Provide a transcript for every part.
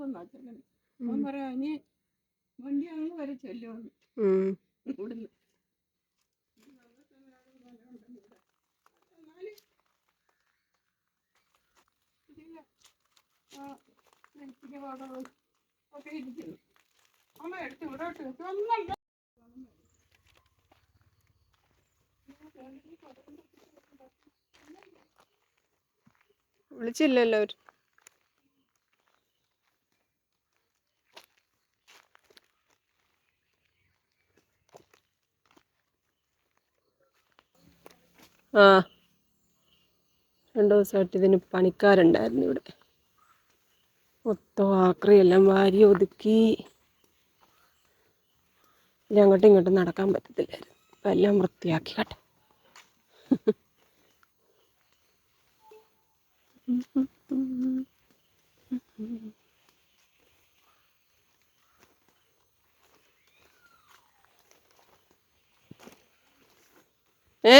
തന്നു അച്ഛൻ അവൻ പറയാ ഇനി വണ്ടി അങ്ങ് വരെ ചെല്ലുമെന്ന്. ഇവിടുന്ന്. ഇതിൽ ആ ഒക്കെ ഇരിക്കുന്നു. അമ്മ എടുത്ത് ഇവിടോട്ട് വെച്ചു ഒന്നല്ല. വിളിച്ചില്ലല്ലോ ആ. രണ്ട് ദിവസമായിട്ട് ഇതിന് പണിക്കാരുണ്ടായിരുന്നു ഇവിടെ. മൊത്തം ആക്രിയെല്ലാം വാരി ഒതുക്കി. ഇനി അങ്ങോട്ടും ഇങ്ങോട്ടും നടക്കാൻ പറ്റത്തില്ലായിരുന്നു. അപ്പം എല്ലാം വൃത്തിയാക്കി കേട്ടെ ഏ.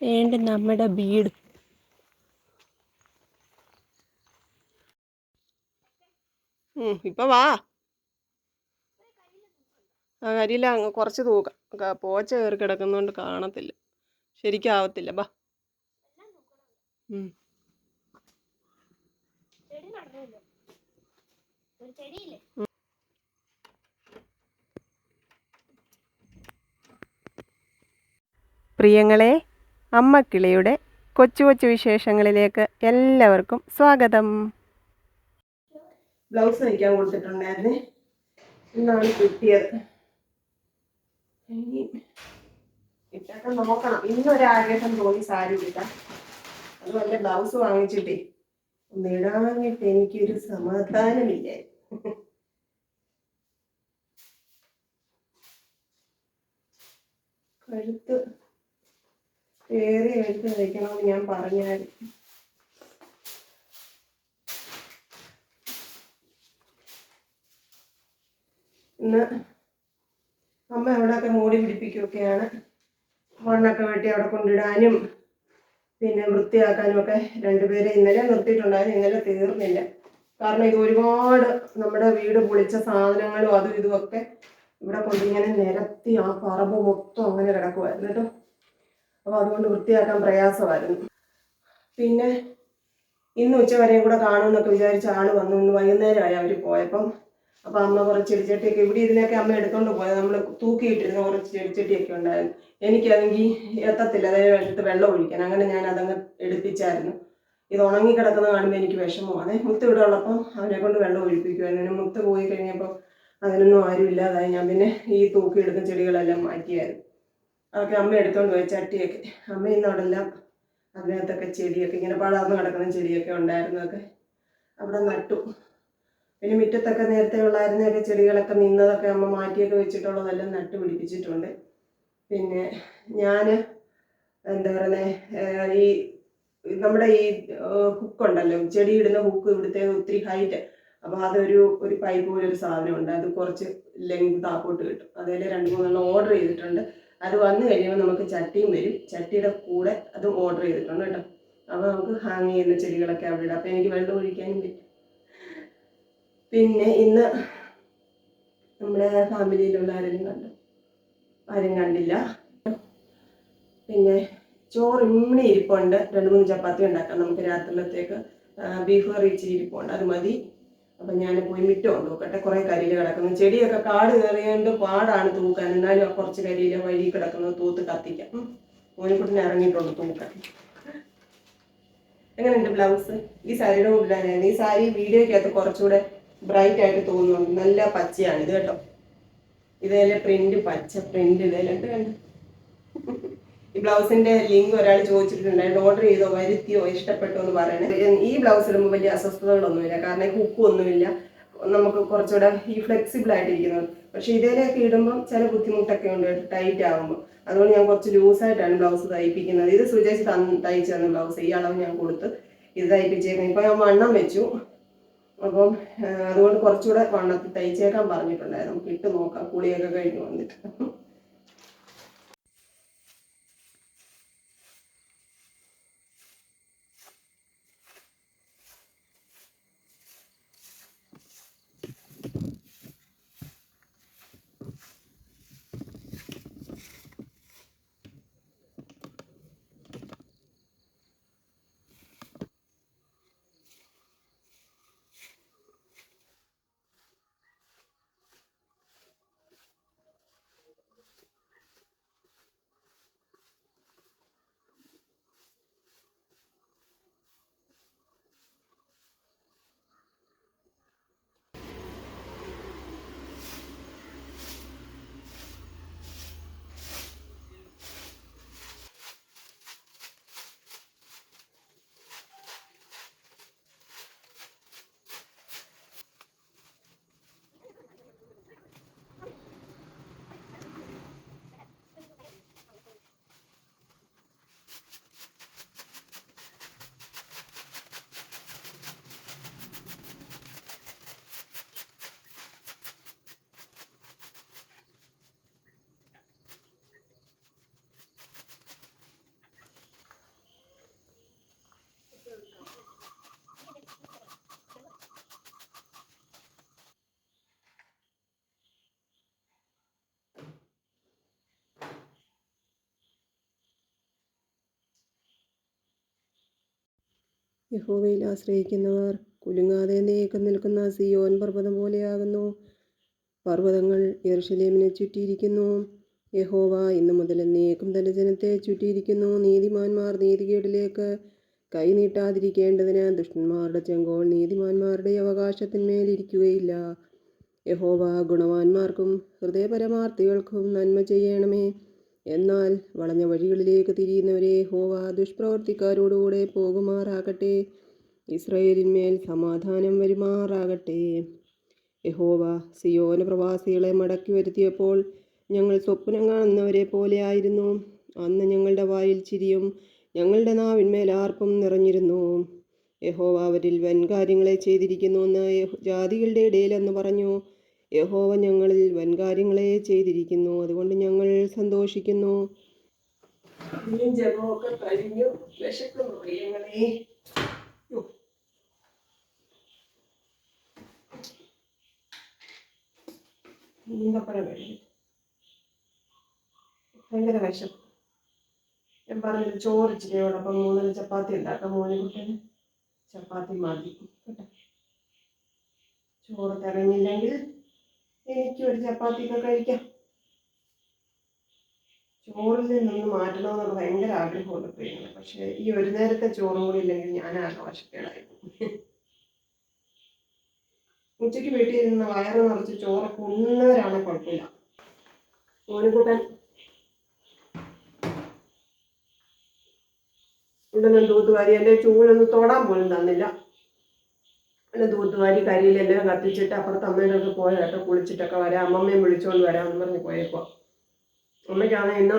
വേണ്ട നമ്മുടെ വീട് ഇപ്പൊ വാ. ആ കരിയില അങ്ങ് കുറച്ച് തൂക്കാം. പോച്ച കയറി കിടക്കുന്നോണ്ട് കാണത്തില്ല. ശരിക്കാവത്തില്ല ബാ. ഉം. പ്രിയങ്ങളെ അമ്മക്കിളിയുടെ കൊച്ചു കൊച്ചു വിശേഷങ്ങളിലേക്ക് എല്ലാവർക്കും സ്വാഗതം. ബ്ലൗസ് തയ്ക്കാൻ കൊടുത്തിട്ടുണ്ടായിരുന്നേ. ഇന്നാണ് കിട്ടിയത്. ഇനി ഇട്ടൊക്കെ നോക്കണം. ഇന്നൊരാഗ്രഹം തോന്നി സാരി ഇടാം വല്ല ബ്ലൗസ് വാങ്ങിച്ചിട്ടേ. ഒന്ന് ഇടാഞ്ഞിട്ട് എനിക്കൊരു സമാധാനമില്ല? കഴുത്ത് ഏറെ എഴുത്ത് തയ്ക്കണമെന്ന് ഞാൻ പറഞ്ഞാൽ ഇന്ന് അമ്മ അവിടെയൊക്കെ മൂടി പിടിപ്പിക്കുകയൊക്കെയാണ്. മണ്ണൊക്കെ വെട്ടി അവിടെ കൊണ്ടിടാനും പിന്നെ വൃത്തിയാക്കാനും ഒക്കെ രണ്ടുപേരെ ഇന്നലെ നിർത്തിയിട്ടുണ്ടായിരുന്നു ഇന്നലെ തീർന്നില്ല. കാരണം ഇത് ഒരുപാട് നമ്മുടെ വീട് പൊളിച്ച സാധനങ്ങളും അതും ഇതും ഒക്കെ ഇവിടെ കൊണ്ടിങ്ങനെ നിരത്തി ആ പറമ്പ് മൊത്തം അങ്ങനെ കിടക്കുമായിരുന്നു കേട്ടോ. അപ്പോൾ അതുകൊണ്ട് വൃത്തിയാക്കാൻ പ്രയാസമായിരുന്നു. പിന്നെ ഇന്ന് ഉച്ച വരെയും കൂടെ കാണുമെന്നൊക്കെ വിചാരിച്ച ആൾ വന്നു ഇന്ന് വൈകുന്നേരമായി അവർ പോയപ്പം അപ്പം അമ്മ കുറച്ച് ചെടിച്ചട്ടിയൊക്കെ ഇവിടെ ഇതിനൊക്കെ അമ്മ എടുത്തോണ്ട് പോയത്. നമ്മൾ തൂക്കിയിട്ടിരുന്ന കുറച്ച് ചെടിച്ചട്ടിയൊക്കെ ഉണ്ടായിരുന്നു. എനിക്കാണെങ്കിൽ എത്തത്തില്ല. അതായത് എടുത്ത് വെള്ളം ഒഴിക്കാൻ. അങ്ങനെ ഞാൻ അതങ്ങ് എടുപ്പിച്ചായിരുന്നു. ഇത് ഉണങ്ങി കിടക്കുന്ന കാണുമ്പോൾ എനിക്ക് വിഷമമാണ് മുത്ത് ഇവിടെ ഉള്ളപ്പം അവനെ കൊണ്ട് വെള്ളം ഒഴിപ്പിക്കുമായിരുന്നു മുത്ത് പോയി കഴിഞ്ഞപ്പോൾ അതിനൊന്നും ആരും ഇല്ലാതായി. ഞാൻ പിന്നെ ഈ തൂക്കി എടുക്കുന്ന ചെടികളെല്ലാം മാറ്റിയായിരുന്നു. അതൊക്കെ അമ്മ എടുത്തോണ്ട് പോയി ചട്ടിയൊക്കെ. അമ്മ ഇന്ന് എല്ലാം അതിനകത്തൊക്കെ ചെടിയൊക്കെ ഇങ്ങനെ പടർന്ന് കിടക്കുന്ന ചെടിയൊക്കെ ഉണ്ടായിരുന്നതൊക്കെ അവിടെ നട്ടു. പിന്നെ മുറ്റത്തൊക്കെ നേരത്തെ ഉള്ളായിരുന്നൊക്കെ ചെടികളൊക്കെ നിന്നതൊക്കെ അമ്മ മാറ്റിയൊക്കെ വെച്ചിട്ടുള്ളതെല്ലാം നട്ട് പിടിപ്പിച്ചിട്ടുണ്ട്. പിന്നെ ഞാൻ എന്താ പറയുന്നത് ഈ നമ്മുടെ ഈ ഹുക്കുണ്ടല്ലോ ചെടി ഇടുന്ന ഹുക്ക് ഇവിടുത്തെ ഒത്തിരി ഹൈറ്റ് അപ്പോൾ അതൊരു ഒരു പൈപ്പ് പോലെ ഒരു സാധനമുണ്ട്. അത് കുറച്ച് ലെങ്ത് താപ്പോട്ട് കിട്ടും. അതിൽ രണ്ട് മൂന്നെണ്ണം ഓർഡർ ചെയ്തിട്ടുണ്ട്. അത് വന്നു കഴിയുമ്പോൾ നമുക്ക് ചട്ടിയും വരും. ചട്ടിയുടെ കൂടെ അതും ഓർഡർ ചെയ്തിട്ടുണ്ട് കേട്ടോ. അപ്പോൾ നമുക്ക് ഹാങ് ചെയ്യുന്ന ചെടികളൊക്കെ അവിടെ ഇടാം. അപ്പോൾ എനിക്ക് വെള്ളം ഒഴിക്കാനും പറ്റും പിന്നെ ഇന്ന് നമ്മുടെ ഫാമിലിയിലുള്ള ആരെങ്കിലും കണ്ടു? ആരും കണ്ടില്ല. പിന്നെ ചോറ് ഇമ്മണി ഇരിപ്പുണ്ട്. രണ്ട് മൂന്ന് ചപ്പാത്തി ഉണ്ടാക്കാം നമുക്ക് രാത്രിയിലത്തേക്ക് ബീഫ് കറി ഇച്ചിരി ഇരിപ്പുണ്ട്. അത് മതി. അപ്പം ഞാൻ പോയി മിറ്റ കൊണ്ട് നോക്കട്ടെ കുറേ കരിയില കിടക്കുന്നു. ചെടിയൊക്കെ കാട് കയറിയോണ്ട് പാടാണ് തൂക്കാൻ. എന്നാലും കുറച്ച് കരിയില വഴി കിടക്കുന്നത് തൂത്ത് കത്തിക്കാം. മോനിക്കുട്ടിന് ഇറങ്ങിയിട്ടുണ്ട് തൂക്കാൻ. എങ്ങനെയുണ്ട് ബ്ലൗസ്? ഈ സാരിയുടെ മുമ്പിലായിരുന്നു ഈ സാരി വീഡിയോയ്ക്കകത്ത് കുറച്ചുകൂടെ ബ്രൈറ്റ് ആയിട്ട് തോന്നുന്നുണ്ട്. നല്ല പച്ചയാണ് ഇത് കേട്ടോ. ഇതേലെ പ്രിന്റ് പച്ച പ്രിന്റ് ഇതേലുണ്ട് കണ്ടോ? ഈ ബ്ലൗസിന്റെ ലിങ്ക് ഒരാൾ ചോദിച്ചിട്ടുണ്ടായിരുന്നു. ഓർഡർ ചെയ്തോ? വരുത്തിയോ? ഇഷ്ടപ്പെട്ടോ എന്ന് പറയണേ. ഈ ബ്ലൗസ് ഇടുമ്പോൾ വലിയ അസ്വസ്ഥതകളൊന്നുമില്ല. കാരണം ഈ ഹുക്കും ഒന്നുമില്ല. നമുക്ക് കുറച്ചുകൂടെ ഈ ഫ്ലെക്സിബിൾ ആയിട്ടിരിക്കുന്നത് പക്ഷെ ഇതേലൊക്കെ ഇടുമ്പോൾ ചില ബുദ്ധിമുട്ടൊക്കെ ഉണ്ട്. ടൈറ്റ് ആകുമ്പോൾ അതുകൊണ്ട് ഞാൻ കുറച്ച് ലൂസായിട്ടാണ് ബ്ലൗസ് തയ്പ്പിക്കുന്നത്. ഇത് സുജേഷ് തയ്ച്ചു തന്ന ബ്ലൗസ് ഈ അളവ് ഞാൻ കൊടുത്ത് ഇത് തയ്പ്പിച്ചേക്കുന്നത്. ഇപ്പൊ ഞാൻ വണ്ണം വെച്ചു. അപ്പം അതുകൊണ്ട് കുറച്ചുകൂടെ വണ്ണത്തിൽ തയ്ച്ചേക്കാൻ പറഞ്ഞിട്ടുണ്ടായിരുന്നു. നമുക്ക് ഇട്ട് നോക്കാം കുളിയൊക്കെ കഴിഞ്ഞ് വന്നിട്ട്. യഹോവയിൽ ആശ്രയിക്കുന്നവർ കുലുങ്ങാതെ നീക്കം നിൽക്കുന്ന സിയോൻ പർവതം പോലെയാകുന്നു. പർവതങ്ങൾ യെറുഷലേമിനെ ചുറ്റിയിരിക്കുന്നു. യഹോവ ഇന്നു മുതൽ എന്നേക്കും തന്റെ ജനത്തെ ചുറ്റിയിരിക്കുന്നു. നീതിമാന്മാർ നീതികേടിലേക്ക് കൈ നീട്ടാതിരിക്കേണ്ടതിന് ദുഷ്ടന്മാരുടെ ചെങ്കോൾ നീതിമാന്മാരുടെ അവകാശത്തിന്മേലിരിക്കുകയില്ല യഹോവ ഗുണവാന്മാർക്കും ഹൃദയപരമാർത്ഥികൾക്കും നന്മ ചെയ്യണമേ. എന്നാൽ വളഞ്ഞ വഴികളിലേക്ക് തിരിയുന്നവരെ ഹോവ ദുഷ്പ്രവർത്തിക്കാരോടുകൂടെ പോകുമാറാകട്ടെ. ഇസ്രയേലിന്മേൽ സമാധാനം വരുമാറാകട്ടെ. യഹോവ സിയോന പ്രവാസികളെ മടക്കി വരുത്തിയപ്പോൾ ഞങ്ങൾ സ്വപ്നം കാണുന്നവരെ പോലെയായിരുന്നു അന്ന് ഞങ്ങളുടെ വായിൽ ചിരിയും ഞങ്ങളുടെ നാവിന്മേൽ ആർപ്പും നിറഞ്ഞിരുന്നു. യഹോവ അവരിൽ വൻകാര്യങ്ങളെ ചെയ്തിരിക്കുന്നു എന്ന് ജാതികളുടെ ഇടയിൽ എന്ന് പറഞ്ഞു. യഹോവ ഞങ്ങളിൽ വൻകാര്യങ്ങളെ ചെയ്തിരിക്കുന്നു. അതുകൊണ്ട് ഞങ്ങൾ സന്തോഷിക്കുന്നു. ഭയങ്കര വിശപ്പ്. ഞാൻ പറഞ്ഞില്ല ചോറ് മൂന്നര ചപ്പാത്തി ഉണ്ടാക്കാം മോനിക്കുട്ടന് ചപ്പാത്തി മതി. കേട്ടോ. ചോറ് തികഞ്ഞില്ലെങ്കിൽ എനിക്ക് ഒരു ചപ്പാത്തിയൊക്കെ കഴിക്കാം. ചോറിൽ നിന്നൊന്ന് മാറ്റണമെന്നുള്ള ഭയങ്കര ആഗ്രഹമുണ്ട് പ്രിയങ്ങൾ പക്ഷേ ഈ ഒരു നേരത്തെ ചോറും കൂടി ഇല്ലെങ്കിൽ ഞാൻ ആഘോഷക്കേടായി ഉച്ചയ്ക്ക് വീട്ടിൽ നിന്ന് വയറ് നിറച്ച് ചോറൊക്കെ ഉണ്ണവരാണ് കുഴപ്പമില്ല. മോനിക്കുട്ടൻ ഉടനെ തൂത്തുവാരി എന്റെ ചൂലൊന്ന് തൊടാൻ പോലും തന്നില്ല. എന്നെ തൂത്തുവാരി കരിയിലെല്ലാം കത്തിച്ചിട്ട് അപ്പുറത്ത് അമ്മേന്റെ ഒക്കെ കേട്ടോ കുളിച്ചിട്ടൊക്കെ വരാം. അമ്മമ്മയും വിളിച്ചുകൊണ്ട് വരാമെന്ന് പറഞ്ഞ് പോയേക്കോ അമ്മയ്ക്കാണ് ഇന്ന്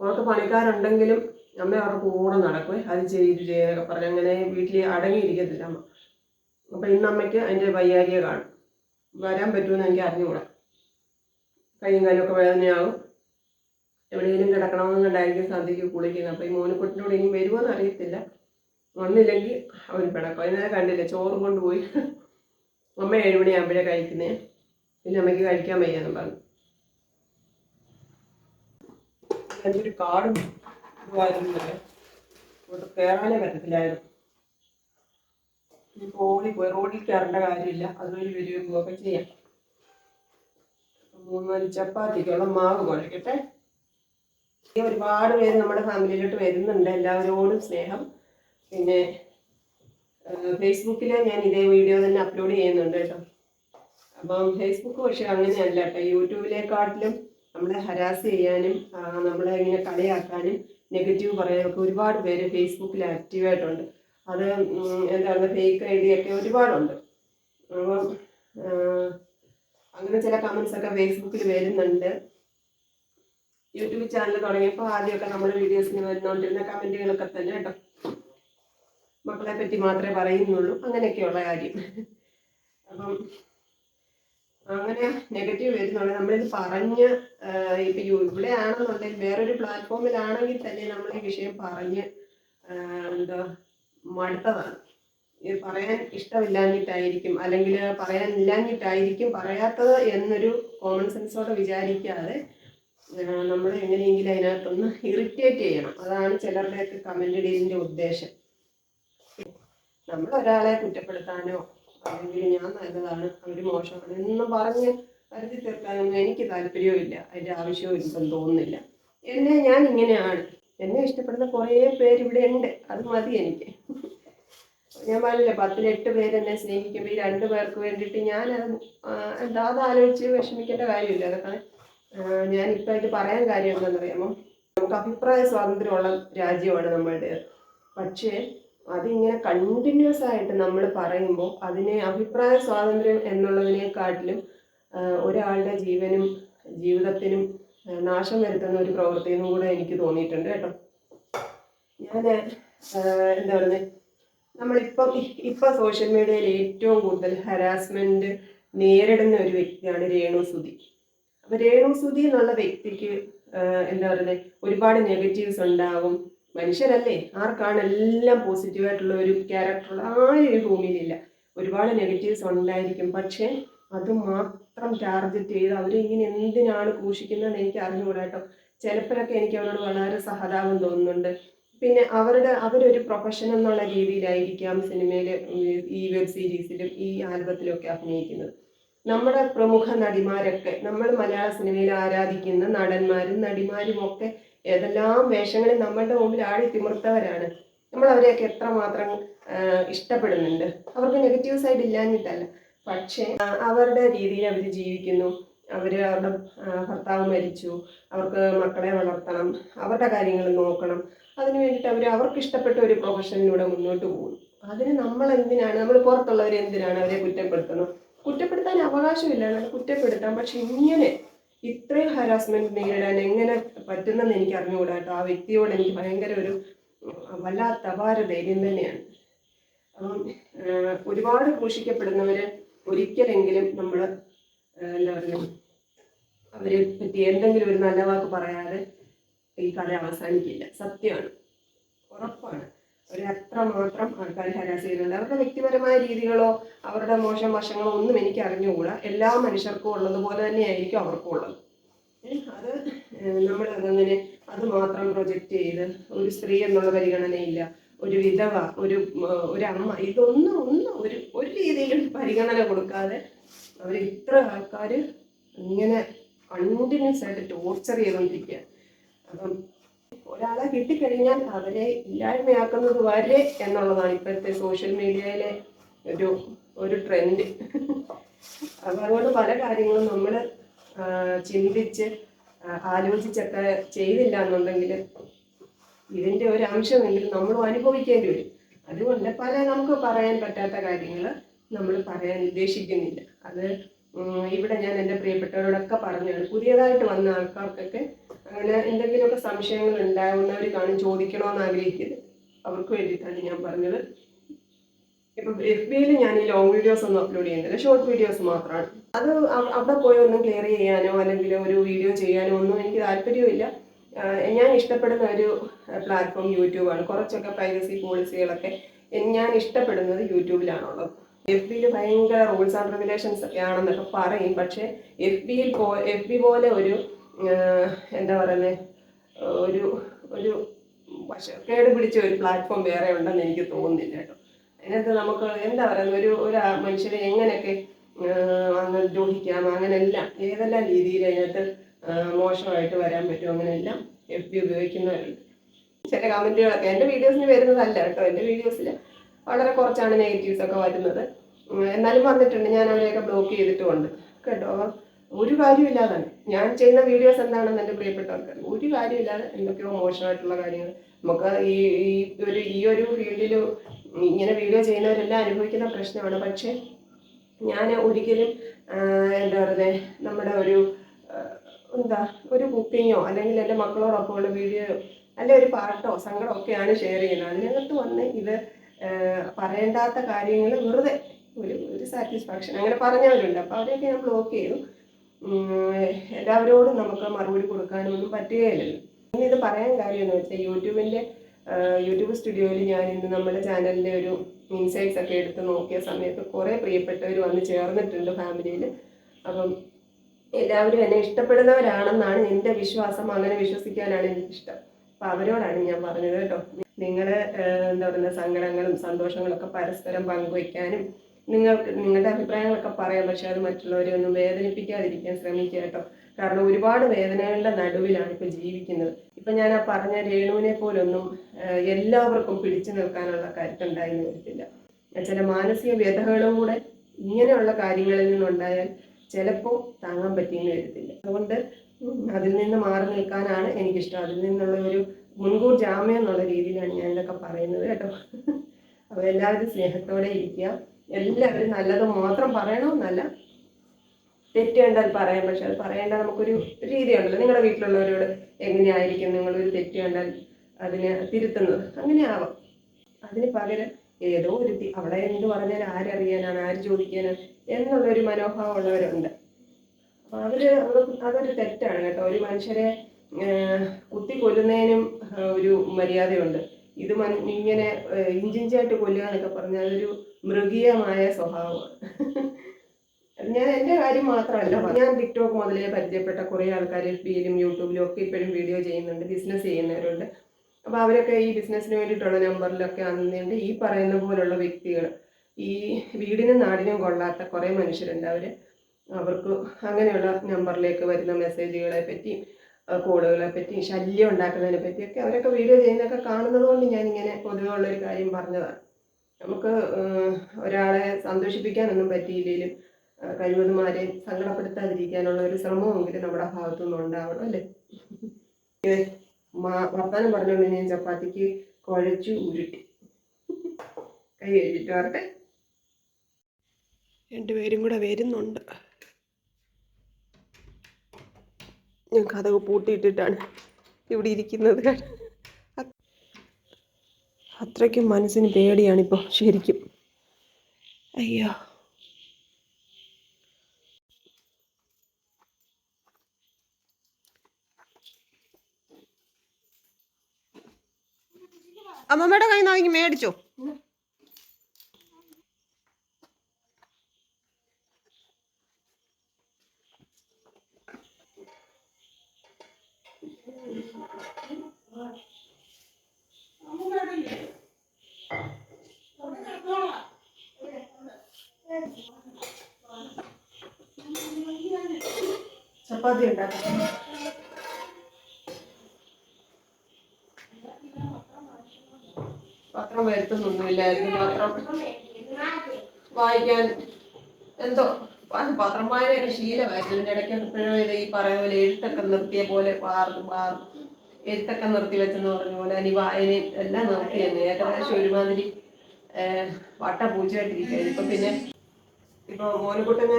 പുറത്ത് പണിക്കാരുണ്ടെങ്കിലും അമ്മ അവരുടെ കൂടെ നടക്കുവേ. അത് ചെയ്ത് ചെയ്യാനൊക്കെ പറഞ്ഞ് അങ്ങനെ വീട്ടിൽ അടങ്ങിയിരിക്കത്തില്ല അമ്മ. അപ്പം ഇന്ന് അമ്മയ്ക്ക് അതിന്റെ വയ്യാരിയെ കാണും. വരാൻ പറ്റുമെന്ന് എനിക്ക് അറിഞ്ഞുകൂടാ. കൈയും കാലുമൊക്കെ വേദനയാകും. എവിടെയെങ്കിലും കിടക്കണമെന്നുണ്ടായിരിക്കും സന്ധ്യയ്ക്ക് കുളിക്കുന്നത്. അപ്പം ഈ മോനുക്കുട്ടിന്റെ കൂടെ ഇനി വരുമോ അറിയത്തില്ല. വന്നില്ലെങ്കിൽ അവർ പിണക്കം. അതിനെ കണ്ടില്ല. ചോറും കൊണ്ടുപോയി. അമ്മ ഏഴുമണിയാകുമ്പോഴേ കഴിക്കുന്നേ. പിന്നെ അമ്മയ്ക്ക് കഴിക്കാൻ വയ്യാന്ന് പറഞ്ഞു. എന്തൊരു കാടും ഇതുമായിരുന്നില്ലേ ഇങ്ങോട്ട് കയറാനേ പറ്റത്തില്ലായിരുന്നു. ഇനിയിപ്പോൾ ഓടിപ്പോയി റോഡിൽ കയറേണ്ട കാര്യമില്ല. അതുവഴി വരികയും പോവുകയൊക്കെ ചെയ്യാം. മൂന്നാൽ മൂന്ന് നാല് ചപ്പാത്തിക്കുള്ള മാവ് കുഴക്കട്ടെ. ഒരുപാട് പേര് നമ്മുടെ ഫാമിലിയിലോട്ട് വരുന്നുണ്ട്. എല്ലാവരോടും സ്നേഹം. പിന്നെ ഫേസ്ബുക്കിൽ ഞാൻ ഇതേ വീഡിയോ തന്നെ അപ്ലോഡ് ചെയ്യുന്നുണ്ട് കേട്ടോ. അപ്പം ഫേസ്ബുക്ക് പക്ഷെ അങ്ങനെയല്ല കേട്ടോ. യൂട്യൂബിലെക്കാട്ടിലും നമ്മളെ ഹരാസ് ചെയ്യാനും നമ്മളെ ഇങ്ങനെ കളിയാക്കാനും നെഗറ്റീവ് പറയാനൊക്കെ ഒരുപാട് പേര് ഫേസ്ബുക്കിൽ ആക്റ്റീവായിട്ടുണ്ട് അത് എന്താണ് ഫേക്ക് ഐ ഡി ഒക്കെ ഒരുപാടുണ്ട്. അപ്പം അങ്ങനെ ചില കമൻസ് ഒക്കെ ഫേസ്ബുക്കിൽ വരുന്നുണ്ട്. യൂട്യൂബ് ചാനൽ തുടങ്ങിയപ്പോൾ ആദ്യമൊക്കെ നമ്മുടെ വീഡിയോസിന് വരുന്നുകൊണ്ടിരുന്ന കമന്റുകളൊക്കെ തന്നെ കേട്ടോ. മക്കളെ പറ്റി മാത്രമേ പറയുന്നുള്ളൂ. അങ്ങനെയൊക്കെയുള്ള കാര്യം. അപ്പം അങ്ങനെ നെഗറ്റീവ് വരുന്നുണ്ട്. നമ്മളിത് പറഞ്ഞ് ഇപ്പൊ ഇവിടെ ആണെന്നുണ്ടെങ്കിൽ വേറൊരു പ്ലാറ്റ്ഫോമിലാണെങ്കിൽ തന്നെ നമ്മൾ ഈ വിഷയം പറഞ്ഞ് എന്താ മടുത്തതാണ്. ഇത് പറയാൻ ഇഷ്ടമില്ലാഞ്ഞിട്ടായിരിക്കും അല്ലെങ്കിൽ പറയാൻ ഇല്ലാഞ്ഞിട്ടായിരിക്കും പറയാത്തത് എന്നൊരു കോമൺ സെൻസോടെ വിചാരിക്കാതെ നമ്മൾ എങ്ങനെയെങ്കിലും അതിനകത്തൊന്ന് ഇറിറ്റേറ്റ് ചെയ്യണം. അതാണ് ചിലരുടെയൊക്കെ കമന്റ് ഇടീതിന്റെ ഉദ്ദേശം. നമ്മൾ ഒരാളെ കുറ്റപ്പെടുത്താനോ അല്ലെങ്കിൽ ഞാൻ നല്ലതാണ് അവർ മോശമാണ് എന്നും പറഞ്ഞ് വരുത്തി തീർക്കാനൊന്നും എനിക്ക് താല്പര്യവുമില്ല. അതിന്റെ ആവശ്യവും ഇല്ലെന്ന് തോന്നുന്നില്ല. എന്നെ ഞാൻ ഇങ്ങനെയാണ്. എന്നെ ഇഷ്ടപ്പെടുന്ന കുറേ പേര് ഇവിടെ ഉണ്ട്. അത് മതി എനിക്ക്. ഞാൻ പറഞ്ഞില്ലേ പത്തിലെട്ട് പേരെന്നെ സ്നേഹിക്കുമ്പോൾ ഈ രണ്ട് പേർക്ക് വേണ്ടിയിട്ട് ഞാൻ എന്താ അത് ആലോചിച്ച് വിഷമിക്കേണ്ട കാര്യമില്ല. അതൊക്കെ ഞാൻ ഇപ്പം ഇത് പറയാൻ കാര്യം എന്താണെന്നറിയാമോ നമുക്ക് അഭിപ്രായ സ്വാതന്ത്ര്യമുള്ള രാജ്യമാണ് നമ്മളുടെ പക്ഷേ അതിങ്ങനെ കണ്ടിന്യൂസ് ആയിട്ട് നമ്മൾ പറയുമ്പോൾ അതിനെ അഭിപ്രായ സ്വാതന്ത്ര്യം എന്നുള്ളതിനെക്കാട്ടിലും ഒരാളുടെ ജീവനും ജീവിതത്തിനും നാശം വരുത്തുന്ന ഒരു പ്രവൃത്തി എന്നും കൂടെ എനിക്ക് തോന്നിയിട്ടുണ്ട് കേട്ടോ. ഞാൻ എന്താ പറയുന്നത് നമ്മളിപ്പം ഇപ്പം സോഷ്യൽ മീഡിയയിൽ ഏറ്റവും കൂടുതൽ ഹരാസ്മെന്റ് നേരിടുന്ന ഒരു വ്യക്തിയാണ് രേണു സുധി. അപ്പോൾ രേണു സുധി എന്നുള്ള വ്യക്തിക്ക് എന്താ പറയുന്നത് ഒരുപാട് നെഗറ്റീവ്സ് ഉണ്ടാവും മനുഷ്യരല്ലേ ആർക്കാണ് എല്ലാം പോസിറ്റീവായിട്ടുള്ള ഒരു ക്യാരക്ടറുള്ള ആരും ഈ ഭൂമിയിലില്ല. ഒരുപാട് നെഗറ്റീവ്സ് ഉണ്ടായിരിക്കും. പക്ഷേ അത് മാത്രം ടാർഗറ്റ് ചെയ്ത് അവരിങ്ങനെ എന്തിനാണ് ക്രൂശിക്കുന്നതെന്ന് എനിക്ക് അറിഞ്ഞുകൂടാ കേട്ടോ. ചിലപ്പോഴൊക്കെ എനിക്ക് അവരോട് വളരെ സഹതാപം തോന്നുന്നുണ്ട്. പിന്നെ അവരുടെ അവരൊരു പ്രൊഫഷൻ എന്നുള്ള രീതിയിലായിരിക്കാം സിനിമയിലെ ഈ വെബ് സീരീസിലും ഈ ആൽബത്തിലൊക്കെ അഭിനയിക്കുന്നത്. നമ്മുടെ പ്രമുഖ നടിമാരൊക്കെ നമ്മൾ മലയാള സിനിമയിൽ ആരാധിക്കുന്ന നടന്മാരും നടിമാരും ഒക്കെ ഏതെല്ലാം വേഷങ്ങളിൽ നമ്മളുടെ മുമ്പിൽ ആടി തിമിർത്തവരാണ്. നമ്മൾ അവരെയൊക്കെ എത്രമാത്രം ഇഷ്ടപ്പെടുന്നുണ്ട്. അവർക്ക് നെഗറ്റീവ് സൈഡ് ഇല്ലാഞ്ഞിട്ടല്ല. പക്ഷേ അവരുടെ രീതിയിൽ അവർ ജീവിക്കുന്നു. അവർ അവരുടെ ഭർത്താവ് മരിച്ചു. അവർക്ക് മക്കളെ വളർത്തണം. അവരുടെ കാര്യങ്ങൾ നോക്കണം. അതിന് വേണ്ടിയിട്ട് അവർ അവർക്ക് ഇഷ്ടപ്പെട്ട ഒരു പ്രൊഫഷനിലൂടെ മുന്നോട്ട് പോകുന്നു. അതിന് നമ്മൾ എന്തിനാണ് നമ്മൾ പുറത്തുള്ളവർ എന്തിനാണ് അവരെ കുറ്റപ്പെടുത്തുന്നത്? കുറ്റപ്പെടുത്താൻ അവകാശമില്ല. കുറ്റപ്പെടുത്താം. പക്ഷെ ഇങ്ങനെ ഇത്രയും ഹരാസ്മെന്റ് നേരിടാൻ എങ്ങനെ പറ്റുന്നെന്ന് എനിക്ക് അറിഞ്ഞുകൂടാട്ടോ ആ വ്യക്തിയോട് എനിക്ക് ഭയങ്കര ഒരു വല്ലാത്ത അപാര ധൈര്യം തന്നെയാണ്. അപ്പം ഒരുപാട് ക്രൂശിക്കപ്പെടുന്നവര് ഒരിക്കലെങ്കിലും നമ്മൾ എന്താ പറയുക അവരെ പറ്റി എന്തെങ്കിലും ഒരു നല്ല വാക്ക് പറയാതെ ഈ കഥ അവസാനിക്കില്ല. സത്യമാണ്. ഉറപ്പാണ്. അവർ അത്രമാത്രം ആൾക്കാർ ഹരാസ് ചെയ്യുന്നുണ്ട്. അവരുടെ വ്യക്തിപരമായ രീതികളോ അവരുടെ മോശം വശങ്ങളോ ഒന്നും എനിക്ക് അറിഞ്ഞുകൂടാ. എല്ലാ മനുഷ്യർക്കും ഉള്ളതുപോലെ തന്നെയായിരിക്കും അവർക്കും ഉള്ളത്. അത് നമ്മൾ അതങ്ങനെ അത് മാത്രം പ്രൊജക്റ്റ് ചെയ്ത് ഒരു സ്ത്രീ എന്നുള്ള പരിഗണനയില്ല. ഒരു വിധവ ഒരു ഒരു അമ്മ ഇതൊന്നും ഒന്നും ഒരു ഒരു രീതിയിലും പരിഗണന കൊടുക്കാതെ അവർ ഇത്ര ആൾക്കാർ ഇങ്ങനെ കണ്ടിന്യൂസ് ആയിട്ട് ടോർച്ചർ ചെയ്തുകൊണ്ടിരിക്കുക അപ്പം ഒരാളെ കിട്ടിക്കഴിഞ്ഞാൽ അവരെ ഇല്ലായ്മയാക്കുന്നത് വരെ എന്നുള്ളതാണ് ഇപ്പോഴത്തെ സോഷ്യൽ മീഡിയയിലെ ഒരു ഒരു ട്രെൻഡ് അപ്പം അതുകൊണ്ട് പല കാര്യങ്ങളും നമ്മൾ ചിന്തിച്ച് ആലോചിച്ചൊക്കെ ചെയ്തില്ല എന്നുണ്ടെങ്കിൽ ഇതിന്റെ ഒരു അംശമെങ്കിലും നമ്മൾ അനുഭവിക്കേണ്ടി വരും. അതുകൊണ്ട് പല നമുക്ക് പറയാൻ പറ്റാത്ത കാര്യങ്ങൾ നമ്മൾ പറയാൻ ഉദ്ദേശിക്കുന്നില്ല. അത് ഇവിടെ ഞാൻ എന്റെ പ്രിയപ്പെട്ടവരോടൊക്കെ പറഞ്ഞാണ്. പുതിയതായിട്ട് വന്ന ആൾക്കാർക്കൊക്കെ അങ്ങനെ എന്തെങ്കിലുമൊക്കെ സംശയങ്ങൾ ഉണ്ടാകുന്നവർ കാണും ചോദിക്കണമെന്ന് ആഗ്രഹിക്കരുത്. അവർക്ക് വേണ്ടിയിട്ടാണ് ഞാൻ പറഞ്ഞത്. ഇപ്പം എഫ് ബിയിൽ ഞാൻ ഈ ലോങ് വീഡിയോസ് ഒന്നും അപ്ലോഡ് ചെയ്യുന്നില്ല. ഷോർട്ട് വീഡിയോസ് മാത്രമാണ്. അത് അവ- അവിടെ പോയി ഒന്നും ക്ലിയർ ചെയ്യാനോ അല്ലെങ്കിൽ ഒരു വീഡിയോ ചെയ്യാനോ ഒന്നും എനിക്ക് താല്പര്യമില്ല ഞാൻ ഇഷ്ടപ്പെടുന്ന ഒരു പ്ലാറ്റ്ഫോം യൂട്യൂബാണ് കുറച്ചൊക്കെ പ്രൈവസി പോളിസികളൊക്കെ ഞാൻ ഇഷ്ടപ്പെടുന്നത് യൂട്യൂബിലാണുള്ളത്. എഫ് ബിയിൽ ഭയങ്കര റൂൾസ് ആൻഡ് റെഗുലേഷൻസ് ഒക്കെ ആണെന്നൊക്കെ പറയും. പക്ഷേ എഫ് ബിയിൽ പോ എഫ് ബി പോലെ ഒരു എന്താ പറയുന്നത് ഒരു ഒരു കേട് പിടിച്ച ഒരു പ്ലാറ്റ്ഫോം വേറെ ഉണ്ടെന്ന് എനിക്ക് തോന്നുന്നില്ല കേട്ടോ. അതിനകത്ത് നമുക്ക് എന്താ പറയുക ഒരു ഒരു മനുഷ്യനെ എങ്ങനെയൊക്കെ ആഹ് അങ്ങ് ദ്രോഹിക്കാം അങ്ങനെയെല്ലാം ഏതെല്ലാം രീതിയിൽ അതിനകത്ത് മോശമായിട്ട് വരാൻ പറ്റും അങ്ങനെയെല്ലാം എഫ് ബി ഉപയോഗിക്കുന്നവരുണ്ട്. ചില കമന്റുകളൊക്കെ എന്റെ വീഡിയോസിന് വരുന്നതല്ല കേട്ടോ എന്റെ വീഡിയോസിൽ വളരെ കുറച്ചാണ് നെഗറ്റീവ്സ് ഒക്കെ വരുന്നത്. എന്നാലും വന്നിട്ടുണ്ട് ഞാൻ അവരെയൊക്കെ ബ്ലോക്ക് ചെയ്തിട്ടുമുണ്ട്. കേട്ടോ അപ്പം ഒരു കാര്യമില്ലാതെ ഞാൻ ചെയ്യുന്ന വീഡിയോസ് എന്താണെന്ന് എന്റെ പ്രിയപ്പെട്ടവർക്ക്. ഒരു കാര്യമില്ലാതെ എന്തൊക്കെയോ മോശമായിട്ടുള്ള കാര്യങ്ങൾ. നമുക്ക് ഈ ഈ ഒരു ഈ ഒരു ഫീൽഡിൽ ഇങ്ങനെ വീഡിയോ ചെയ്യുന്നവരെല്ലാം അനുഭവിക്കുന്ന പ്രശ്നമാണ്. പക്ഷേ ഞാൻ ഒരിക്കലും എന്താ പറയുന്നത് നമ്മുടെ ഒരു എന്താ ഒരു കുക്കിങ്ങോ അല്ലെങ്കിൽ എന്റെ മക്കളോടൊപ്പമുള്ള വീഡിയോ അല്ലെ ഒരു പാട്ടോ സങ്കടമോ ഒക്കെയാണ് ഷെയർ ചെയ്യുന്നത്. അതിനകത്ത് വന്ന് ഇത് പറയേണ്ടാത്ത കാര്യങ്ങൾ വെറുതെ ഒരു ഒരു സാറ്റിസ്ഫാക്ഷൻ അങ്ങനെ പറഞ്ഞവരുണ്ട്. അപ്പോൾ അവരെയൊക്കെ ഞാൻ ബ്ലോക്ക് ചെയ്തു. എല്ലാവരോടും നമുക്ക് മറുപടി കൊടുക്കാനൊന്നും പറ്റുകയില്ലല്ലോ. ഇനി ഇത് പറയാൻ കാര്യം എന്ന് വെച്ചാൽ യൂട്യൂബിന്റെ യൂട്യൂബ് സ്റ്റുഡിയോയിൽ ഞാൻ ഇന്ന് നമ്മുടെ ചാനലിന്റെ ഒരു ഇൻസൈറ്റ്സ് ഒക്കെ എടുത്ത് നോക്കിയ സമയത്ത് കുറേ പ്രിയപ്പെട്ടവർ വന്ന് ചേർന്നിട്ടുണ്ട് ഫാമിലിയിൽ അപ്പം എല്ലാവരും എന്നെ ഇഷ്ടപ്പെടുന്നവരാണെന്നാണ് എന്റെ വിശ്വാസം. അങ്ങനെ വിശ്വസിക്കാനാണ് എനിക്കിഷ്ടം. അപ്പം അവരോടാണ് ഞാൻ പറഞ്ഞത് കേട്ടോ. നിങ്ങൾ എന്താ പറയുക സങ്കടങ്ങളും സന്തോഷങ്ങളൊക്കെ പരസ്പരം പങ്കുവയ്ക്കാനും നിങ്ങൾക്ക് നിങ്ങളുടെ അഭിപ്രായങ്ങളൊക്കെ പറയാം. പക്ഷെ അത് മറ്റുള്ളവരെ ഒന്നും വേദനിപ്പിക്കാതിരിക്കാൻ ശ്രമിക്കുക കേട്ടോ. കാരണം ഒരുപാട് വേദനകളുടെ നടുവിലാണ് ഇപ്പൊ ജീവിക്കുന്നത്. ഇപ്പൊ ഞാൻ ആ പറഞ്ഞ രേണുവിനെ പോലൊന്നും എല്ലാവർക്കും പിടിച്ചു നിൽക്കാനുള്ള കരുത്തുണ്ടായെന്ന് വരത്തില്ല. ചില മാനസിക വ്യഥകളും കൂടെ ഇങ്ങനെയുള്ള കാര്യങ്ങളിൽ നിന്നുണ്ടായാൽ ചിലപ്പോൾ താങ്ങാൻ പറ്റിയെന്ന് വരത്തില്ല. അതുകൊണ്ട് അതിൽ നിന്ന് മാറി നിൽക്കാനാണ് എനിക്കിഷ്ടം. അതിൽ നിന്നുള്ള ഒരു മുൻകൂർ ജാമ്യം എന്നുള്ള രീതിയിലാണ് ഞാൻ ഇതൊക്കെ പറയുന്നത് കേട്ടോ. അപ്പോൾ എല്ലാവരും സ്നേഹത്തോടെ ഇരിക്കുക. എല്ലാവരും നല്ലത് മാത്രം പറയണമെന്നല്ല തെറ്റ് കണ്ടാൽ പറയാം പക്ഷെ അത് പറയേണ്ട നമുക്കൊരു രീതിയുണ്ടല്ലോ. നിങ്ങളുടെ വീട്ടിലുള്ളവരോട് എങ്ങനെയായിരിക്കും നിങ്ങളൊരു തെറ്റ് കണ്ടാൽ അതിനെ തിരുത്തുന്നത്? അങ്ങനെ ആവാം. അതിന് പകരം ഏതോ ഒരു അവിടെ എന്ത് പറഞ്ഞാൽ ആരറിയാനാണ് ആര് ചോദിക്കാനാണ് എന്നുള്ളൊരു മനോഭാവം ഉള്ളവരുണ്ട്. അപ്പൊ അവർ അതൊരു തെറ്റാണ് കേട്ടോ. ഒരു മനുഷ്യരെ കുത്തി കൊല്ലുന്നതിനും ഒരു മര്യാദയുണ്ട്. ഇത് മൻ- ഇങ്ങനെ ഇഞ്ചിഞ്ചായിട്ട് കൊല്ലുക എന്നൊക്കെ പറഞ്ഞാൽ അതൊരു മൃഗീയമായ സ്വഭാവമാണ്. ഞാൻ എന്റെ കാര്യം മാത്രമല്ല ഞാൻ ടിക്ടോക്ക് മുതലേ പരിചയപ്പെട്ട കുറേ ആൾക്കാർ എഫ് ബിയിലും യൂട്യൂബിലും ഒക്കെ ഇപ്പോഴും വീഡിയോ ചെയ്യുന്നുണ്ട് ബിസിനസ് ചെയ്യുന്നവരുണ്ട്. അപ്പോൾ അവരൊക്കെ ഈ ബിസിനസ്സിന് വേണ്ടിയിട്ടുള്ള നമ്പറിലൊക്കെ അന്നുണ്ട് ഈ പറയുന്ന പോലുള്ള വ്യക്തികൾ ഈ വീടിനും നാടിനും കൊള്ളാത്ത കുറേ മനുഷ്യരുണ്ട്. അവർ അവർക്ക് അങ്ങനെയുള്ള നമ്പറിലേക്ക് വരുന്ന മെസ്സേജുകളെ പറ്റിയും കോളുകളെ പറ്റിയും ശല്യം ഉണ്ടാക്കുന്നതിനെ പറ്റിയൊക്കെ അവരൊക്കെ വീഡിയോ ചെയ്യുന്നതൊക്കെ കാണുന്നത് കൊണ്ട് ഞാനിങ്ങനെ പൊതുവെ ഉള്ളൊരു കാര്യം പറഞ്ഞതാണ്. നമുക്ക് ഒരാളെ സന്തോഷിപ്പിക്കാനൊന്നും പറ്റിയില്ലെങ്കിലും കഴിവതുമാരെ സങ്കടപ്പെടുത്താതിരിക്കാനുള്ള ഒരു ശ്രമമെങ്കിലും നമ്മുടെ ഭാഗത്തു നിന്ന് ഉണ്ടാവണം അല്ലേ? വർത്താനം പറഞ്ഞുകൊണ്ട് ഞാൻ ചപ്പാത്തിക്ക് കുഴച്ചു ഉരുട്ടി. കൈ കഴിച്ചിട്ട് വരട്ടെ. രണ്ടുപേരും കൂടെ വരുന്നുണ്ട്. ഞാൻ കഥക് പൂട്ടിയിട്ടിട്ടാണ് ഇവിടെ ഇരിക്കുന്നത്. അത്രയ്ക്കും മനസ്സിന് പേടിയാണിപ്പോൾ ശരിക്കും. അയ്യോ. അമ്മമ്മയുടെ കൈ നോക്കി മേടിച്ചോ. ചപ്പാത്തി ഉണ്ടാക്കാം പത്രം വരുത്തുന്നൊന്നുമില്ലായിരുന്നു. പത്രം വായിക്കാൻ എന്തോ പത്രം വായനയൊക്കെ ശീലമായിരുന്നു. എന്റെ ഇടയ്ക്ക് എപ്പോഴും ഇത് ഈ പറയുന്ന പോലെ എഴുത്തൊക്കെ നിർത്തിയ പോലെ വാർന്ന് വാർന്ന് എഴുത്തൊക്കെ നിർത്തി വെച്ചെന്ന് പറഞ്ഞ പോലെ അനി വായനയും എല്ലാം നിർത്തി തന്നെ. ഏകദേശം ഒരുമാതിരി വട്ട പൂച്ചയായിട്ടിരിക്കുകയാണ് ഇപ്പം പിന്നെ ഇപ്പോൾ മോനുകുട്ടന്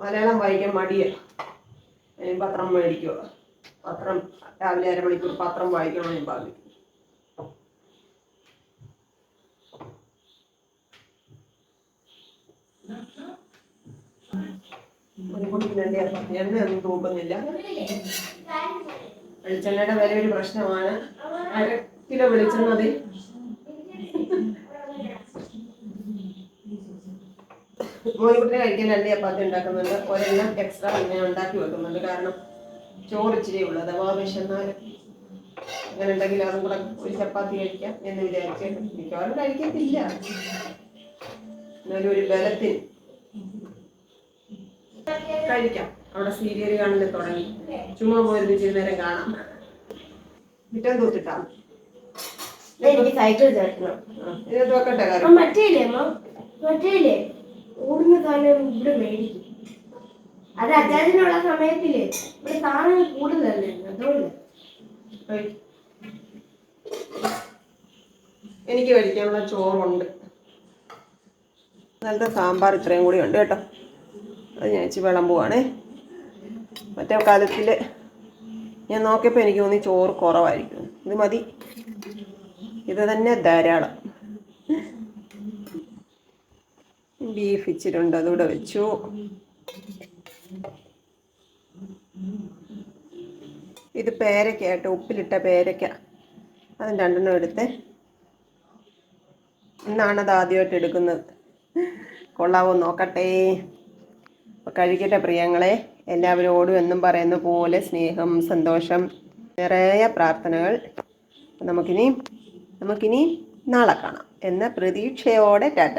മലയാളം വായിക്കാൻ മടിയാണ് ഇനി പത്രം മേടിക്കുക പത്രം രാവിലെ അരമണിക്കൂർ പത്രം വായിക്കണമെന്ന് പറഞ്ഞു. എണ്ണയൊന്നും തൂക്കുന്നില്ല. വെളിച്ചെണ്ണയുടെ വില ഒരു പ്രശ്നമാണ്. അര കിലോ വെളിച്ചെണ്ണ മതി മോനിക്കുട്ടിനെ കഴിക്കാൻ രണ്ട് ചപ്പാത്തി ഉണ്ടാക്കുന്നുണ്ട്. ഒരെണ്ണം എക്സ്ട്രാ പിന്നെ ഉണ്ടാക്കി വെക്കുന്നുണ്ട്. കാരണം ചോറ് ഇച്ചിരി ഉള്ളു. അഥവാ വിശന്നാൽ അങ്ങനെ ഉണ്ടെങ്കിൽ അതും കൂടെ ഒരു ചപ്പാത്തി കഴിക്കാം എന്ന് വിചാരിച്ച് മിക്കവാറും കഴിക്കത്തില്ല. എന്നാലും ഒരു ബലത്തിന് കഴിക്കാം. അവിടെ സീരിയൽ കാണൽ തുടങ്ങി. ചുമ്മാ പോയിരുന്നു ഇച്ചിരി നേരം കാണാം. മുറ്റം തൂത്തിട്ടാ. എനിക്ക് സൈക്കിൾ ചേർക്കണം. ഇത് വെക്കട്ടെ കാരണം മറ്റേ മറ്റേയില്ലേ ഓടുന്ന സാധനം ഇവിടെ മേടിക്കും. അത് അച്ചാച്ചനുള്ള സമയത്തില്ലേ ഇവിടെ സാധനങ്ങൾ കൂടുതലല്ലേ? അതുകൊണ്ട്. എനിക്ക് കഴിക്കാനുള്ള ചോറുണ്ട്. നല്ല സാമ്പാർ ഇത്രയും കൂടി ഉണ്ട് കേട്ടോ. അത് ഞാൻ ഇച്ചിരി വിളമ്പുവാണേ. മറ്റേ കാലത്തിൽ ഞാൻ നോക്കിയപ്പോൾ എനിക്ക് തോന്നി ചോറ് കുറവായിരിക്കും. ഇത് മതി. ഇത് തന്നെ ധാരാളം. ബീഫ് ഇച്ചിരുണ്ട് അതുകൂടെ വെച്ചു. ഇത് പേരയ്ക്ക കേട്ടോ ഉപ്പിലിട്ട പേരയ്ക്ക. അതും രണ്ടെണ്ണം എടുത്ത്. ഇന്നാണ് അത് ആദ്യമായിട്ട് എടുക്കുന്നത്. കൊള്ളാവോ നോക്കട്ടെ. അപ്പോൾ കഴിക്കട്ടെ പ്രിയങ്ങളെ. എല്ലാവരോടും എന്നും പറയുന്ന പോലെ സ്നേഹം സന്തോഷം നിറയെ പ്രാർത്ഥനകൾ. നമുക്കിനി നമുക്കിനി നാളെ കാണാം. എന്ന പ്രതീക്ഷയോടെ tata.